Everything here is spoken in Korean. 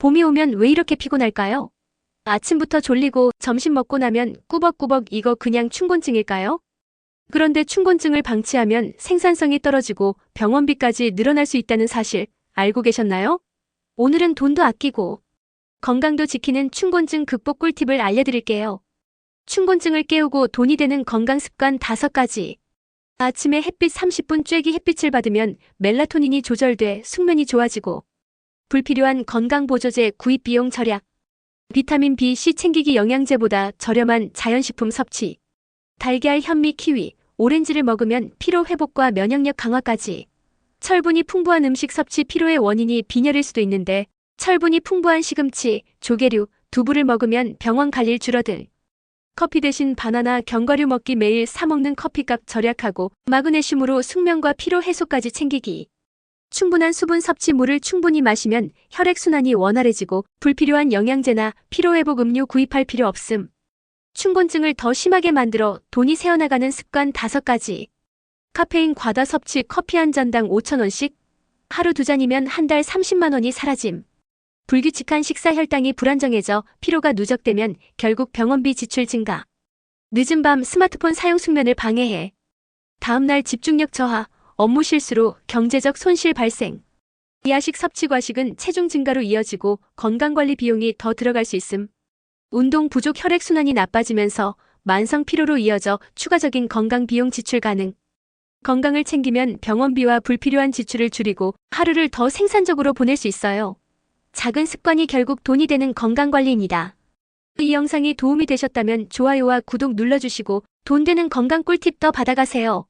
봄이 오면 왜 이렇게 피곤할까요? 아침부터 졸리고 점심 먹고 나면 꾸벅꾸벅 이거 그냥 춘곤증일까요? 그런데 춘곤증을 방치하면 생산성이 떨어지고 병원비까지 늘어날 수 있다는 사실 알고 계셨나요? 오늘은 돈도 아끼고 건강도 지키는 춘곤증 극복 꿀팁을 알려드릴게요. 춘곤증을 깨우고 돈이 되는 건강 습관 5가지. 아침에 햇빛 30분 쬐기 햇빛을 받으면 멜라토닌이 조절돼 숙면이 좋아지고 불필요한 건강 보조제 구입 비용 절약. 비타민 B, C 챙기기 영양제보다 저렴한 자연식품 섭취. 달걀, 현미, 키위, 오렌지를 먹으면 피로 회복과 면역력 강화까지. 철분이 풍부한 음식 섭취 피로의 원인이 빈혈일 수도 있는데 철분이 풍부한 시금치, 조개류, 두부를 먹으면 병원 갈 일 줄어들. 커피 대신 바나나, 견과류 먹기 매일 사 먹는 커피값 절약하고 마그네슘으로 숙면과 피로 해소까지 챙기기. 충분한 수분 섭취 물을 충분히 마시면 혈액순환이 원활해지고 불필요한 영양제나 피로회복 음료 구입할 필요 없음. 춘곤증을 더 심하게 만들어 돈이 새어나가는 습관 5가지. 카페인 과다 섭취 커피 한 잔당 5천원씩? 하루 두 잔이면 한 달 30만원이 사라짐. 불규칙한 식사 혈당이 불안정해져 피로가 누적되면 결국 병원비 지출 증가. 늦은 밤 스마트폰 사용 숙면을 방해해. 다음날 집중력 저하, 업무 실수로 경제적 손실 발생. 야식 섭취 과식은 체중 증가로 이어지고 건강관리 비용이 더 들어갈 수 있음. 운동 부족 혈액순환이 나빠지면서 만성 피로로 이어져 추가적인 건강 비용 지출 가능. 건강을 챙기면 병원비와 불필요한 지출을 줄이고 하루를 더 생산적으로 보낼 수 있어요. 작은 습관이 결국 돈이 되는 건강관리입니다. 이 영상이 도움이 되셨다면 좋아요와 구독 눌러주시고 돈 되는 건강 꿀팁 더 받아가세요.